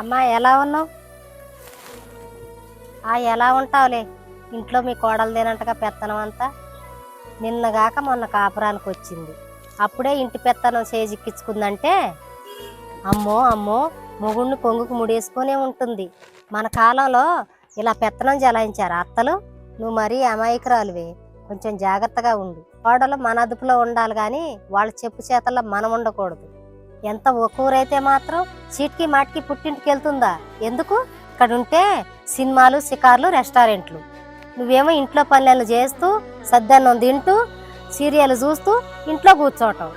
అమ్మా ఎలా ఉన్నావు? ఆ ఎలా ఉంటావులే? ఇంట్లో మీ కోడలు పెత్తనం అంతా? నిన్నగాక మొన్న కాపురానికి వచ్చింది. అప్పుడే ఇంటి పెత్తనం చేజిక్కించుకుందంటే అమ్మో అమ్మో మొగుడిని కొంగుకు ముడేసుకొనే ఉంటుంది. మన కాలంలో ఇలా పెత్తనం జలాయించారు. అత్తలు నువ్వు మరీ అమాయకురాలువే. కొంచెం జాగ్రత్తగా ఉండు. కోడలు మన అదుపులో ఉండాలి కానీ వాళ్ళ చెప్పు చేతల్లో మనం ఉండకూడదు. ఎంత ఒక్కూరైతే మాత్రం చీటికి మాటికి పుట్టింటికి వెళ్తుందా? ఎందుకు? ఇక్కడ ఉంటే సినిమాలు షికార్లు రెస్టారెంట్లు. నువ్వేమో ఇంట్లో పనులు చేస్తూ సద్దన్నం తింటూ సీరియల్ చూస్తూ ఇంట్లో కూర్చోవటం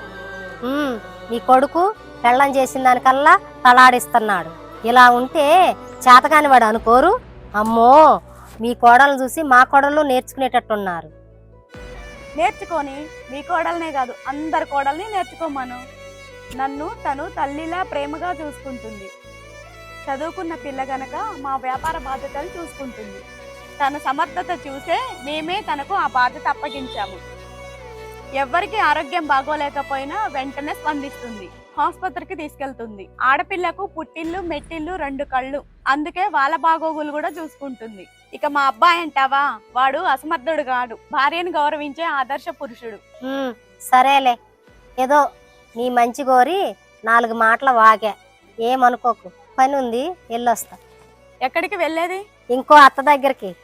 నీ కొడుకు పెళ్ళం చేసిన దానికల్లా తలాడిస్తున్నాడు. ఇలా ఉంటే చేతకాని వాడు అనుకోరు? అమ్మో మీ కోడలు చూసి మా కోడలు నేర్చుకునేటట్టున్నారు. నేర్చుకొని మీ కోడలనే కాదు అందరి కోడల్ని నేర్చుకోమను. నన్ను తను తల్లిలా ప్రేమగా చూసుకుంటుంది. చదువుకున్న పిల్ల గనక మా వ్యాపార బాధ్యతలు చూసుకుంటుంది. తన సమర్థత చూసే మేమే తనకు ఆ బాధ్యత అప్పగించాము. ఎవరికి ఆరోగ్యం బాగోలేకపోయినా వెంటనే స్పందిస్తుంది. ఆసుపత్రికి తీసుకెళ్తుంది. ఆడపిల్లకు పుట్టిల్లు మెట్టిల్లు రెండు కళ్ళు. అందుకే వాళ్ళ బాగోగులు కూడా చూసుకుంటుంది. ఇక మా అబ్బాయి అంటావా? వాడు అసమర్థుడు కాడు. భార్యను గౌరవించే ఆదర్శ పురుషుడు. సరేలే. ఏదో నీ మంచి కోరి నాలుగు మాటల వాగా. ఏమనుకోకు. పని ఉంది వెళ్ళొస్తా. ఎక్కడికి వెళ్ళేది? ఇంకో అత్త దగ్గరికి.